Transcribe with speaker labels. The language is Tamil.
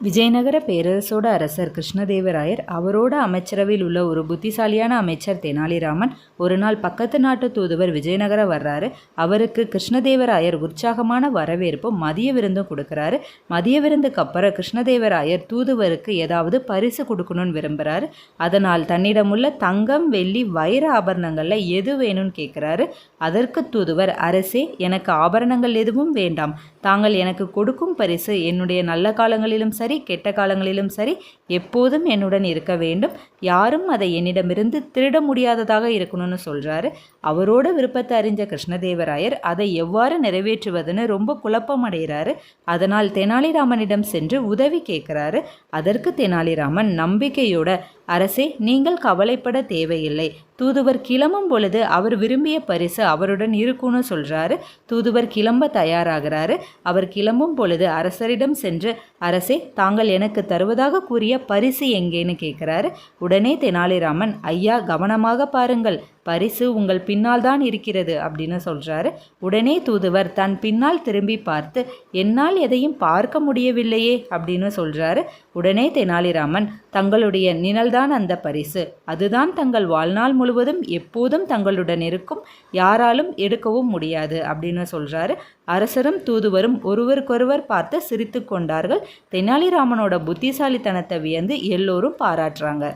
Speaker 1: விஜயநகர பேரரசோட அரசர் கிருஷ்ணதேவராயர் அவரோட அமைச்சரவையில் உள்ள ஒரு புத்திசாலியான அமைச்சர் தெனாலிராமன் ஒரு நாள் பக்கத்து நாட்டு தூதுவர் விஜயநகரம் வர்றாரு. அவருக்கு கிருஷ்ணதேவராயர் உற்சாகமான வரவேற்பும் மதிய விருந்தும் கொடுக்குறாரு. மதிய விருந்துக்கு அப்புறம் கிருஷ்ணதேவராயர் தூதுவருக்கு ஏதாவது பரிசு கொடுக்கணும்னு விரும்புகிறாரு அதனால் தன்னிடமுள்ள தங்கம் வெள்ளி வைர ஆபரணங்களில் எது வேணும்னு கேட்குறாரு அதற்கு தூதுவர் அரசே எனக்கு ஆபரணங்கள் எதுவும் வேண்டாம். தாங்கள் எனக்கு கொடுக்கும் பரிசு என்னுடைய நல்ல காலங்களிலும் சரி சரி கெட்ட காலங்களிலும் சரி எப்போதும் என்னுடன் இருக்க வேண்டும். யாரும் அதை என்னிடமிருந்து திருட முடியாததாக இருக்கணும்னு சொல்கிறாரு அவரோட விருப்பத்தை அறிஞ்ச கிருஷ்ணதேவராயர் அதை எவ்வாறு நிறைவேற்றுவதுன்னு ரொம்ப குழப்பம் அடைகிறாரு அதனால் தெனாலிராமனிடம் சென்று உதவி கேட்குறாரு. அதற்கு தெனாலிராமன் நம்பிக்கையோட அரசே நீங்கள் கவலைப்பட தேவையில்லை. தூதுவர் கிளம்பும் பொழுது அவர் விரும்பிய பரிசு அவருடன் இருக்கும்னு சொல்கிறாரு தூதுவர் கிளம்ப தயாராகிறாரு. அவர் கிளம்பும் பொழுது அரசரிடம் சென்று அரசே தாங்கள் எனக்கு தருவதாக கூறிய பரிசு எங்கேன்னு கேட்குறாரு. உடனே தெனாலிராமன் ஐயா கவனமாக பாருங்கள். பரிசு உங்கள் பின்னால் தான் இருக்கிறது அப்படின்னு சொல்கிறாரு உடனே தூதுவர் தன் பின்னால் திரும்பி பார்த்து என்னால் எதையும் பார்க்க முடியவில்லையே அப்படின்னு சொல்கிறாரு உடனே தெனாலிராமன் தங்களுடைய நிழல்தான் அந்த பரிசு. அதுதான் தங்கள் வாழ்நாள் முழுவதும் எப்போதும் தங்களுடன் இருக்கும். யாராலும் எடுக்கவும் முடியாது அப்படின்னு சொல்கிறாரு அரசரும் தூதுவரும் ஒருவருக்கொருவர் பார்த்து சிரித்து கொண்டார்கள். தெனாலிராமனோட புத்திசாலித்தனத்தை வியந்து எல்லோரும் பாராட்டுறாங்க.